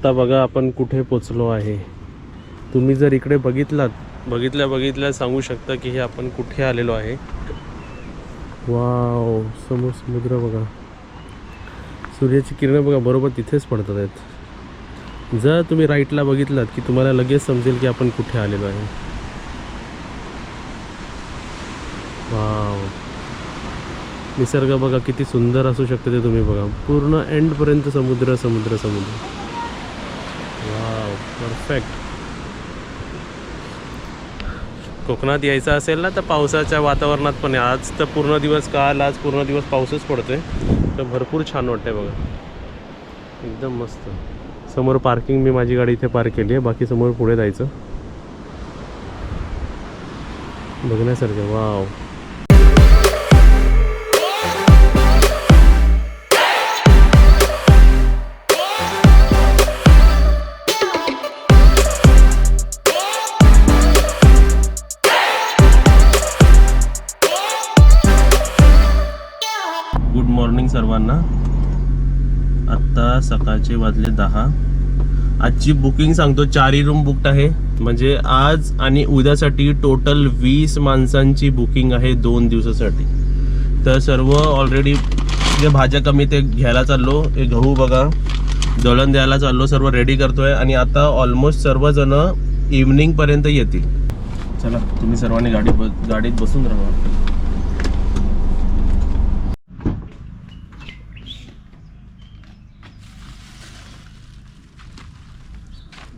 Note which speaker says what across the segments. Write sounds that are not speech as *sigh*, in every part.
Speaker 1: आता बघा आपण कुठे पोचलो आहे. तुम्ही जर इकडे बघितलात बघितल्या बघितल्या सांगू शकता की हे आपण कुठे आलेलो आहे. वाव समोर समुद्र बघा. सूर्याची किरणं बघा बरोबर तिथेच पडतात आहेत. जर तुम्ही राईटला बघितलात की तुम्हाला लगेच समजेल की आपण कुठे आलेलो आहे. वाव. निसर्ग बघा किती सुंदर असू शकते ते तुम्ही बघा. पूर्ण एंडपर्यंत समुद्र समुद्र समुद्र. परफेक्ट कोकणात यायचं असेल ना तर पावसाच्या वातावरणात पण आहे. आज तर पूर्ण दिवस काल आज पूर्ण दिवस पाऊसच पडतोय. तर भरपूर छान वाटतंय बघा. एकदम मस्त. समोर पार्किंग मी माझी गाडी इथे पार्क केली आहे. बाकी समोर पुढे जायचं. बघण्यासारखं. वाव सर्वांना. आत्ता सकाळचे वाजले दहा. आजची बुकिंग सांगतो चारही रूम बुकड आहे. म्हणजे आज आणि उद्यासाठी टोटल वीस माणसांची बुकिंग आहे दोन दिवसासाठी. तर सर्व ऑलरेडी जे म्हणजे भाज्या कमी ते घ्यायला चाललो. हे गहू बघा. दळण द्यायला चाललो. सर्व रेडी करतोय. आणि आता ऑलमोस्ट सर्वजण इव्हनिंगपर्यंत येतील. चला तुम्ही सर्वांनी गाडी ब गाडीत बसून राहा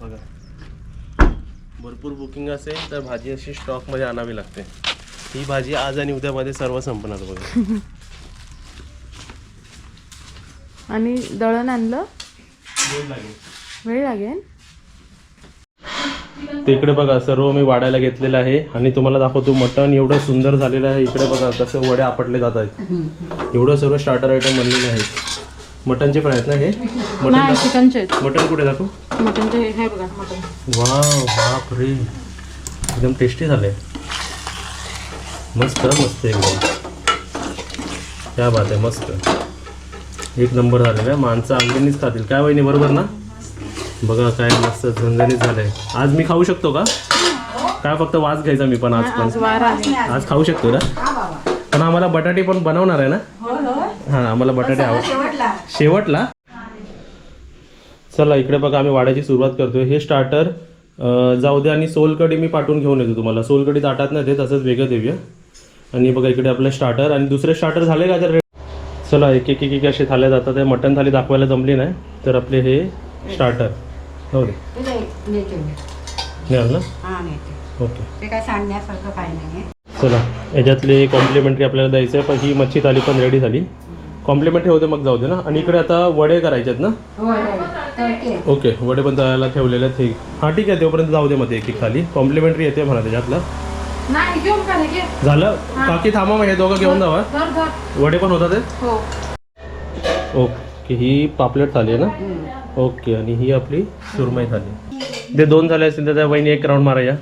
Speaker 1: बघा भरपूर बुकिंग असेल तर भाजी अशी स्टॉकमध्ये आणावी लागते. ही भाजी आज आणि उद्यामध्ये सर्व संपणार बघा. *laughs*
Speaker 2: आणि दळण आणलं?
Speaker 1: वेळ लागेल.
Speaker 2: वेळ लागेल?
Speaker 1: ते इकडे बघा सर्व मी वाढायला घेतलेलं आहे आणि तुम्हाला दाखवतो मटण एवढं सुंदर झालेलं आहे. इकडे बघा कसं वडे आपटले जात आहेत. एवढं सर्व स्टार्टर आयटम बनलेले आहेत मटनचे पण आहेत ना हे?
Speaker 2: चिकनचे
Speaker 1: मटन कुठे दाखवू?
Speaker 2: मटनचे हे हे बघा मटन
Speaker 1: वाव बाप रे एकदम टेस्टी झाले मस्त मस्त एकदम. क्या बात आहे मस्त. एक नंबर झालेला आहे. माणसं अंगणीच खातील. काय वहिनी बरोबर ना? बघा काय मस्त झणझणीत झालंय. आज मी खाऊ शकतो का? काय फक्त वास घ्यायचा मी पण आज पण.
Speaker 2: आज
Speaker 1: खाऊ शकतो ना? पण आम्हाला बटाटे पण बनवणार आहे ना? हा आम्हाला बटाटे आवड शेवटला. चला इकडे बघा आम्ही वाड्याची सुरुवात करतोय. हे स्टार्टर जाऊ दे आणि सोलकडी मी पाठवून घेऊन येतो तुम्हाला. सोलकडी ताटात नाही ते तसंच वेगळं देऊया. आणि बघा इकडे आपलं स्टार्टर आणि दुसरे स्टार्टर झाले का तर चला एक एक एक असे थाल्या जातात. मटण थाली दाखवायला जमली नाही तर आपले हे स्टार्टर हो दे. मिळाल ना? ओके. चला याच्यातले कॉम्प्लिमेंटरी आपल्याला द्यायचं आहे पण ही मच्छी थाली पण रेडी झाली. कॉम्प्लिमेंटरी होते मग जाऊ दे ना. आणि इकडे आता वडे करायचे आहेत ना?
Speaker 3: होय होय.
Speaker 1: ओके वडे पण तळायला ठेवलेले आहेत. हे हां ठीक आहे. तोपर्यंत जाऊ दे मध्ये एक एक खाली. कॉम्प्लिमेंटरी येते म्हणा त्याच्यातलं.
Speaker 2: नाही घेऊन का घे
Speaker 1: झालं? काकी थांबा मग हे दोघं घेऊन जावा
Speaker 2: धर धर.
Speaker 1: वडे पण होतात हे?
Speaker 2: हो.
Speaker 1: ओके ही पापलेट थाली आहे ना? ओके आणि ही आपली सुरमई थाली. ते दोन झाले असतील तर त्या वहिनी एक राऊंड माराया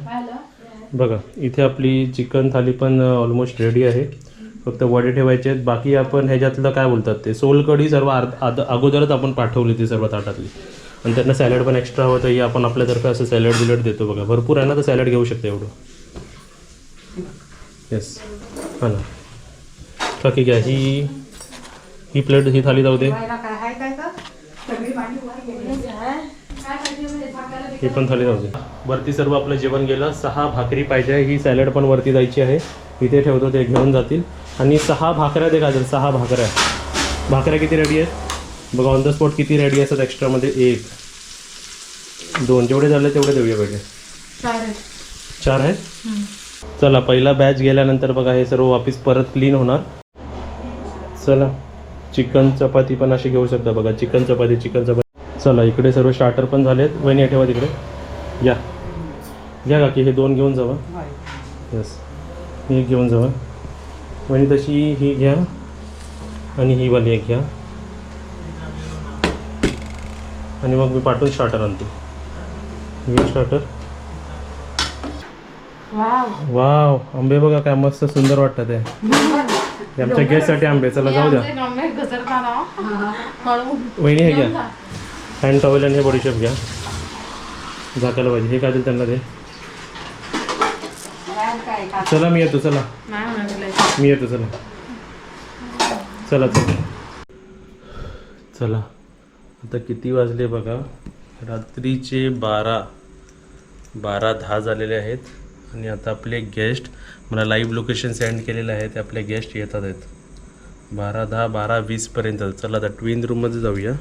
Speaker 1: बघा इथे आपली चिकन थाली पण ऑलमोस्ट रेडी आहे. फक्त वडे ठेवायचे आहेत. बाकी आपण ह्याच्यातलं काय बोलतात ते? सोलकढी सर्व अर्ध आद- अगोदरच आपण पाठवली ती सर्व ताटातली. आणि त्यांना सॅलड पण एक्स्ट्रा हवं तर ही आपण आपल्यातर्फे असं सॅलड बिलड देतो बघा. भरपूर आहे ना तर सॅलड घेऊ शकते एवढं. येस हां ना. ठीक आहे ही ही प्लेट ही थाली जाऊ दे
Speaker 3: खायला काय हाय काय का सगळी भांडी वर गेली
Speaker 1: ही पण थाली जाऊ दे. वरती सर्व आपलं जेवण गेलं. सहा भाकरी पाहिजे ही सॅलड पण वरती जायची आहे. इथे ठेवतो ते घेऊन जातील. आणि सहा भाकऱ्या दे गाजर सहा भाकऱ्या. भाकऱ्या किती रेडी आहेत? बघा ऑन द स्पॉट किती रेडी असतात एक्स्ट्रामध्ये एक दोन. जेवढे झाले तेवढे देऊया पाहिजे चार आहेत. चला पहिला बॅच गेल्यानंतर बघा हे सर्व वापिस परत क्लीन होणार. चला चिकन चपाती पण अशी घेऊ शकता बघा. चिकन चपाती चिकन चपाती. चला इकडे सर्व स्टार्टर पण झालेत. वहिनी ठेवा तिकडे. या. घ्या काकी हे दोन घेऊन जावा. येस ही एक घेऊन जावा. वहिनी तशी ही घ्या. आणि ही वाली एक घ्या. आणि मग मी पाठवून स्टार्टर आणतो. हे स्टार्टर
Speaker 2: वाव
Speaker 1: वाव आंबे बघा काय मस्त सुंदर वाटतात आहे आमच्या गेस्टसाठी आंबे. चला जाऊ द्या. वहिनी हे घ्या. हँड टॉवेल आणि हे बडीशेप घ्या. झाकायला पाहिजे. हे काय देईल त्यांना ते? चला मी येतो चला. मी येतो चला. चला चला. चला. आता किती वाजले बघा? रात्रीचे बारा. बारा दहा झालेले आहेत. आणि आता आपले गेस्ट मला लाईव्ह लोकेशन सेंड केलेलं आहे ते आपले गेस्ट येतात आहेत. बारा दहा बारा वीसपर्यंत चला आता ट्विन रूममध्ये जाऊया.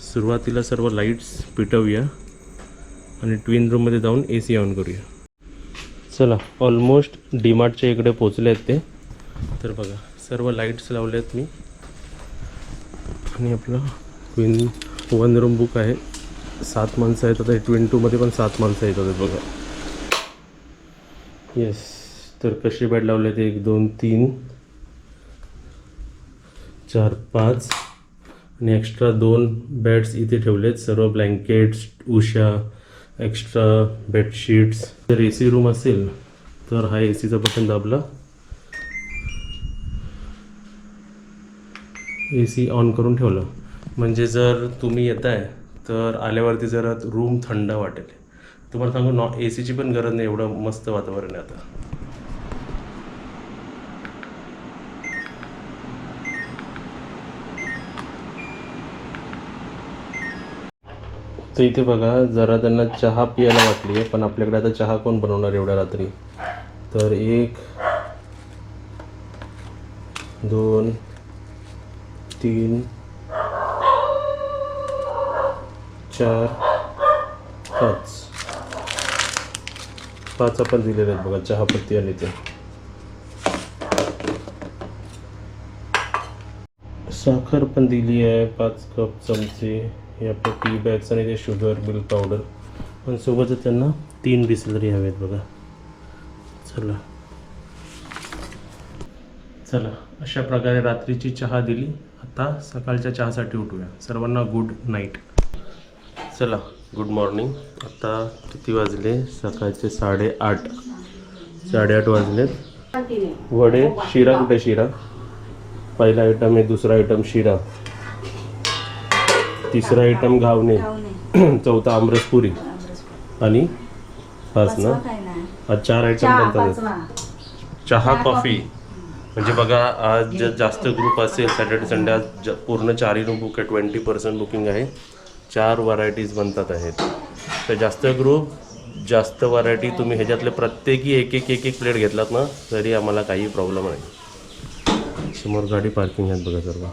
Speaker 1: सुरुवातीला सर्व लाईट्स पेटवूया आणि ट्विन रूममध्ये जाऊन ए सी ऑन करूया. चला ऑलमोस्ट डीमार्टच्या इकडे पोचले आहेत ते. तर बघा सर्व लाईट्स लावले आहेत मी. आणि आपलं ट्विन वन रूम बुक आहे. सात माणसं आहेत आता ट्विन टूमध्ये पण सात माणसं येतात होते बघा. येस तर कसे बेड लावले आहेत एक दोन तीन चार पाच. आणि एक्स्ट्रा दोन बेड्स इथे ठेवलेत. सर्व ब्लँकेट्स उषा एक्स्ट्रा बेडशीट्स जर ए सी रूम असेल तर हा ए सीचा बटन दाबला. ए सी ऑन करून ठेवलं. म्हणजे जर तुम्ही येत आहे तर आल्यावरती जरा रूम थंड वाटेल. तुम्हाला सांगू नॉ ए सीची पण गरज नाही एवढं मस्त वातावरण आहे आता. तर इथे बघा जरा त्यांना चहा प्यायला वाटली आहे पण आपल्याकडे आता चहा कोण बनवणार एवढ्या रात्री? तर एक दोन तीन चार पाच. पाच आपण दिलेले आहेत बघा चहापत्ती आणि ते. साखर पण दिली आहे पाच कप चमचे. हे आपले टी बॅग्स आणि ते शुगर मिल्क पावडर पण सोबतच त्यांना तीन बिसलरी हवेत बघा. चला. चला अशा प्रकारे रात्रीची चहा दिली. आता सकाळच्या चहासाठी उठूया. सर्वांना गुड नाईट चला गुड मॉर्निंग आता किती वाजले? सकाळचे साडेआठ. साडेआठ वाजलेत. वडे शिरा कुठे शिरा? पहिला आयटम आहे दुसरा आयटम शिरा. तिसरा आयटम घावणे. *clears throat* चौथा आमरसपुरी. आणि पाच ना?
Speaker 3: काय नाही
Speaker 1: आज चार आयटम बनतात. चहा कॉफी. म्हणजे बघा आज जर जास्त ग्रुप असेल सॅटर्डे संडे आज ज- पूर्ण चारही रूम बुक आहे ट्वेंटी पर्सेंट बुकिंग आहे. चार व्हरायटीज बनतात आहेत. तर जास्त ग्रुप जास्त व्हरायटी तुम्ही ह्याच्यातले प्रत्येकी एक एक एक एक प्लेट घेतलात ना तरी आम्हाला काही प्रॉब्लेम नाही. समोर गाडी पार्किंग आहेत बघा सर्व.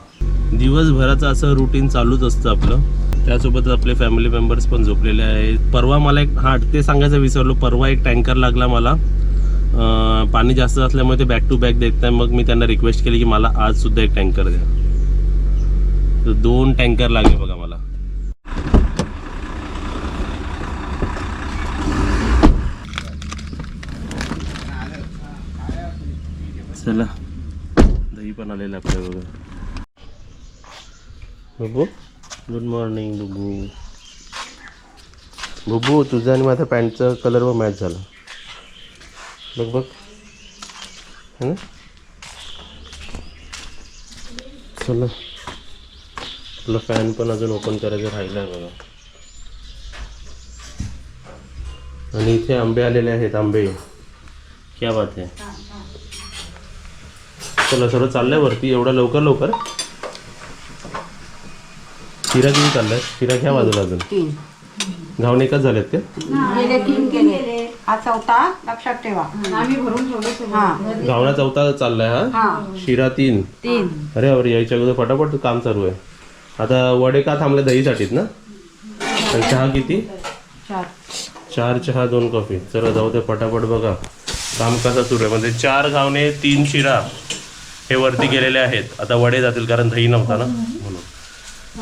Speaker 1: दिवसभराचं असं रुटीन चालूच असतं आपलं. त्यासोबतच आपले फॅमिली मेंबर्स पण झोपलेले आहेत. परवा मला एक हां ते सांगायचं विसरलो. परवा एक टँकर लागला मला. पाणी जास्त असल्यामुळे ते बॅक टू बॅक देत नाही. मग मी त्यांना रिक्वेस्ट केली की मला आज सुद्धा एक टँकर द्या. तर दोन टँकर लागले बघा मला. चला. दही पण आलेलं आहे आपल्या बघा बबू? Good morning बुबू. बुबू तुझा आणि माझ्या पॅन्टचा कलर व मॅच झाला. बघ बघ. है ना? चला. आपला फॅन पण अजून ओपन करायचं राहिलं आहे बघा. आणि इथे आंबे आलेले आहेत आंबे. क्या बात आहे. चला सर्व चाललंय वरती? एवढा लवकर लवकर? शिरा किती चाललाय शिरा घ्या बाजूला अजून.
Speaker 3: तीन.
Speaker 1: घावणे एकच झालेत ते
Speaker 3: गेले तीन केले. हा चौथा लक्षात ठेवा.
Speaker 2: आम्ही भरून ठेवलं
Speaker 3: हा.
Speaker 1: घावणा चौथा चाललाय हा?
Speaker 3: हा.
Speaker 1: शिरा तीन.
Speaker 3: तीन.
Speaker 1: अरे अरे यायच्या अगोदर फटाफट काम चालू आहे. आता वडे का थांबले दहीसाठीच ना? आणि चहा किती?
Speaker 3: चार.
Speaker 1: चार चहा दोन कॉफी. चला जाऊ दे फटाफट बघा. काम कसं सुरू आहे? म्हणजे चार घावणे तीन शिरा हे वरती गेलेले आहेत. आता वडे जातील कारण दही नव्हता ना?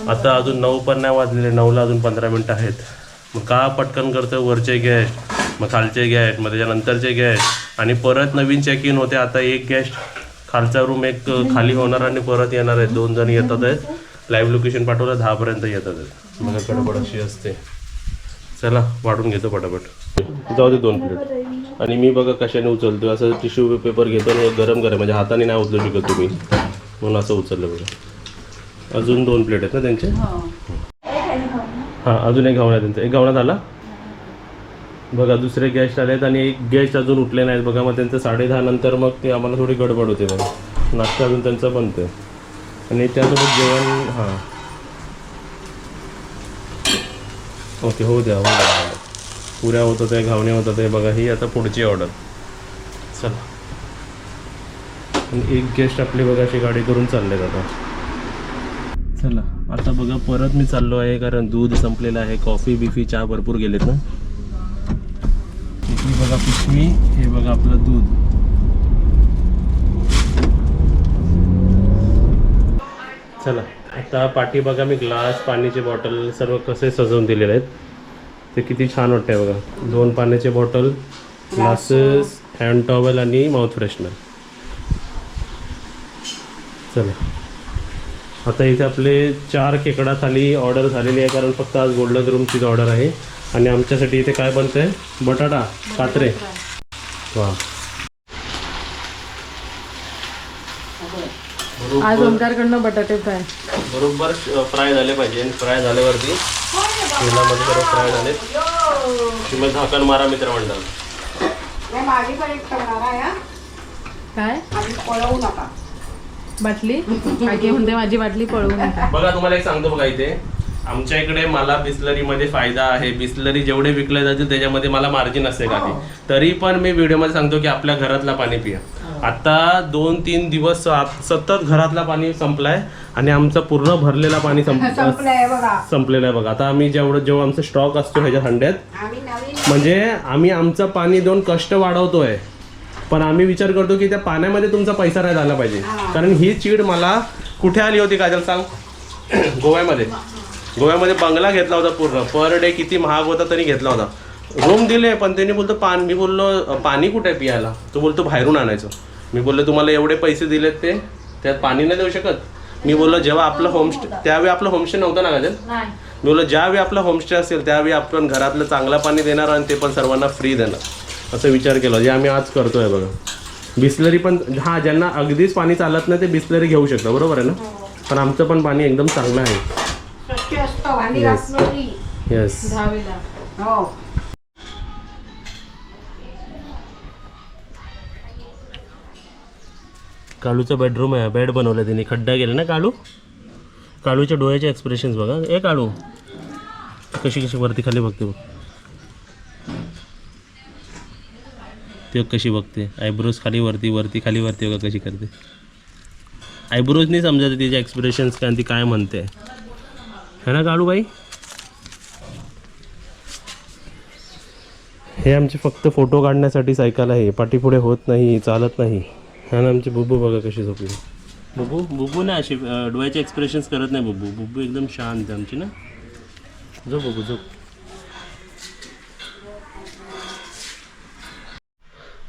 Speaker 1: आता अजून नऊ पण नाही वाजलेले नऊला अजून पंधरा मिनटं आहेत. मग का पटकन करतो वरचे गेस्ट मग खालचे गेस्ट मग त्याच्यानंतरचे गेस्ट आणि परत नवीन चेक इन होते आता एक गेस्ट खालचा रूम एक खाली होणार आणि परत येणार आहेत. दोन जण येतात आहेत. लाईव्ह लोकेशन पाठवलं दहापर्यंत येतात आहेत. मग गडबड अशी असते. चला वाढून घेतो पटापट. जाऊ दे दोन प्लेट आणि मी बघा कशाने उचलतो असं टिश्यू पेपर घेतो आणि गरम गरम म्हणजे हाताने नाही उचलू शकत तुम्ही. म्हणून असं उचललं बघा. अजून दोन प्लेट आहेत ना त्यांचे? हां. अजून एक घावणा त्यांचा एक घावणा झाला बघा दुसरे गेस्ट आलेत आणि एक गेस्ट अजून उठले नाहीत. बघा मग त्यांचं साडे दहा नंतर मग ते आम्हाला थोडी गडबड होते बघा. नाश्ता अजून त्यांचा बनतोय. आणि त्यासोबत जेवण हां. ओके हो द्या हो द्या. पुऱ्या होत होत्या घावणे होत होते. बघा ही आता पुढची ऑर्डर चला. आणि एक गेस्ट आपली बघा अशी गाडी करून चाललेत आता. चला आता बघा परत मी चाललो आहे कारण दूध संपलेलं आहे कॉफी बिफी चहा भरपूर गेलेत ना. इथली बघा पिशवी हे बघा आपलं दूध. चला आता पाठी बघा मी ग्लास पाण्याची बॉटल सर्व कसे सजवून दिलेले आहेत. ते किती छान वाटतंय बघा. दोन पाण्याचे बॉटल ग्लासेस हँड टॉवेल आणि माउथ फ्रेशनर चला. आता इथे आपले चार खेकडा थाली ऑर्डर झालेली आहे कारण फक्त आज गोल्डन रूमचीच ऑर्डर आहे. आणि आमच्यासाठी इथे काय बनतंय? बटाटा कात्रे वा.
Speaker 2: आज ओंकारकडनं बटाटे फ्राय.
Speaker 1: बरोबर फ्राय झाले पाहिजे. आणि फ्राय झाल्यावरती तेलामध्ये सर्व फ्राय झाले. मग झाकण मारा
Speaker 3: हे आहे हा.
Speaker 2: काय?
Speaker 3: पळवू नका.
Speaker 2: बाटली? काकी म्हणते माझी बाटली पळवू नका
Speaker 1: बघा तुम्हाला एक सांगतो बघा इथे. आमच्या इकडे मला बिस्लरीमध्ये फायदा आहे. बिस्लरी जेवढे विकले जातील त्याच्यामध्ये मला मार्जिन असते का तरी पण मी व्हिडिओमध्ये सांगतो की आपल्या घरातला पाणी पिया. आता दोन तीन दिवस सतत घरातला पाणी संपलाय आणि आमचा पूर्ण भरलेला पाणी *laughs* संपलेलं आहे बघा. आता आम्ही जेवढं जेव्हा आमचा स्टॉक असतो ह्याच्या हंड्यात म्हणजे आम्ही आमचं पाणी देऊन कष्ट वाढवतोय. पण आम्ही विचार करतो की त्या पाण्यामध्ये तुमचा पैसा नाही झाला पाहिजे. कारण ही चीड मला कुठे आली होती काजल सांग? *clears throat* गोव्यामध्ये. गोव्यामध्ये बंगला घेतला होता पूर्ण. पर डे किती महाग होता तरी घेतला होता. रूम दिले पण त्यांनी बोलतो पान मी बोललो "अ, पाणी कुठे पियाला? तो बोलतो बाहेरून आणायचं. मी बोललो तुम्हाला एवढे पैसे दिलेत ते? त्यात पाणी नाही देऊ शकत? मी बोललो जेव्हा आपलं होमस्टे त्यावेळी आपलं होमस्टे नव्हतं ना काजल?
Speaker 2: नाही.
Speaker 1: मी बोललो ज्यावेळी आपला होमस्टे असेल त्यावेळी आपण घरातलं चांगलं पाणी देणार आणि ते पण सर्वांना फ्री देणार. असं विचार केला. जे आम्ही आज करतोय बघा. बिस्लरी पण हा ज्यांना अगदीच पाणी चालत नाही ते बिस्लरी घेऊ शकता बरोबर आहे ना? पण आमचं पण पाणी एकदम चांगलं आहे. येस
Speaker 3: हो.
Speaker 1: काळूचं बेडरूम आहे. बेड बनवलं त्यांनी खड्डा गेला ना काळू काळूच्या डोळ्याचे एक्सप्रेशन्स बघा. ए काळू कशी कशी वरती खाली बघते बघ. ते कशी बघते? आयब्रोज खाली वरती वरती खाली वरती बघा कशी करते? आयब्रोजनी समजायचं तिचे एक्सप्रेशन्स काय आणि ती काय म्हणते. है ना काळू बाई हे आमचे फक्त फोटो काढण्यासाठी सायकल आहे. पाठीपुढे होत नाही चालत नाही. आणि आमची बुबू बघा कशी झोपली. बुबू बुबू ना अशी डोळ्याचे एक्सप्रेशन्स करत नाही बुबू. बुबू एकदम शांत आमची ना. झोप बुबू झोप.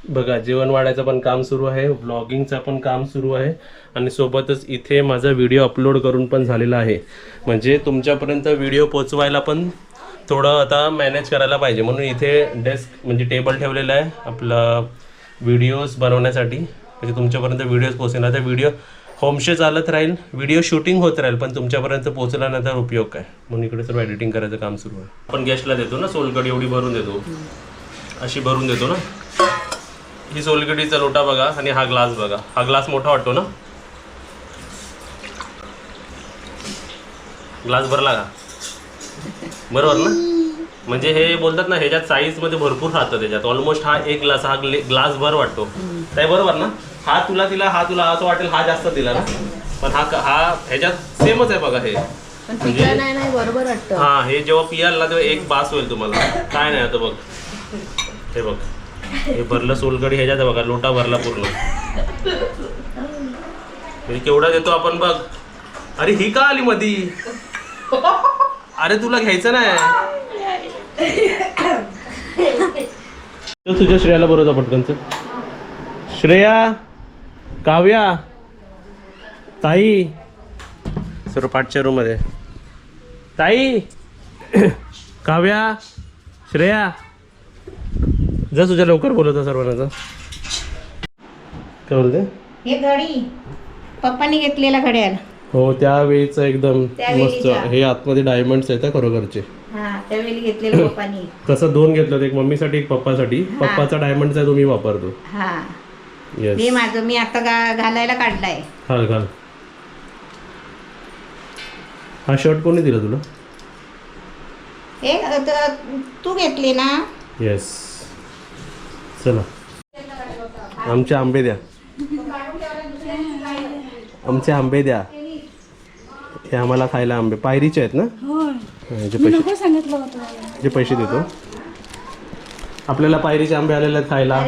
Speaker 1: बघा जेवण वाढायचं पण काम सुरू आहे ब्लॉगिंगचं पण काम सुरू आहे आणि सोबतच इथे माझा व्हिडिओ अपलोड करून पण झालेला आहे. म्हणजे तुमच्यापर्यंत व्हिडिओ पोचवायला पण थोडं आता मॅनेज करायला पाहिजे. म्हणून इथे डेस्क म्हणजे टेबल ठेवलेलं आहे आपलं व्हिडिओज बनवण्यासाठी. म्हणजे तुमच्यापर्यंत व्हिडिओज पोहोचेल आता व्हिडिओ होमशे चालत राहील व्हिडिओ शूटिंग होत राहील पण तुमच्यापर्यंत पोहोचला नाही तर उपयोग काय? म्हणून इकडे सर्व एडिटिंग करायचं काम सुरू आहे. आपण गेस्टला देतो ना सोलकडी एवढी भरून देतो. अशी भरून देतो ना? ही सोलकढीचा लोटा बघा आणि हा ग्लास बघा. हा ग्लास मोठा वाटतो ना? ग्लास भरला का? बरोबर ना? म्हणजे हे बोलतात ना ह्याच्यात साईजमध्ये भरपूर राहतं त्याच्यात. ऑलमोस्ट हा एक ग्लास हा ग्लास भर वाटतो. काय बरोबर ना? हा तुला दिला हा तुला असं वाटेल हा जास्त दिला ना? पण हा हा ह्याच्यात सेमच आहे बघा हे. म्हणजे- हा हे जेव्हा पियाल ना तेव्हा एक बास होईल तुम्हाला. काय नाही आता बघ. हे बघ. हे भरलं सोलकडी ह्याच्यात बघा लोटा भरला पूर्ण. म्हणजे केवढा देतो आपण बघ. अरे ही का आली मधी? अरे तुला घ्यायचं नाही. तुझ्या श्रेयाला बरोबर पटकनच श्रेया काव्या ताई. सर्व पाठच्या रूममध्ये. ताई काव्या श्रेया. जा तुझ्या लवकर बोलवता सर्वांना जा. काय बोलते?
Speaker 4: हे घडी. पप्पानी घेतलेला घड्याळ.
Speaker 1: हो त्यावेळीचं एकदम मस्त. हे आतमध्ये डायमंड्स आहेत हा खरोखरचे.
Speaker 4: हा त्यावेळी घेतलेलं पप्पानी.
Speaker 1: कसं दोन घेतलं होतं, एक मम्मीसाठी एक पप्पासाठी. पप्पाचा डायमंडचा आहे तो मी वापरतो.
Speaker 4: हा.
Speaker 1: येस
Speaker 4: हे माझं मी आता गा- घालायला काढलाय.
Speaker 1: घाल घाल. हा शर्ट कोणी दिला तुला?
Speaker 4: हे त- तू घेतली ना?
Speaker 1: येस चला. आमचे आंबे द्या. आमचे आंबे द्या. हे आम्हाला खायला आंबे. पायरीचे आहेत ना? हा, याचे पैसे जे पैसे देतो. आपल्याला पायरीचे आंबे आलेले आहेत खायला.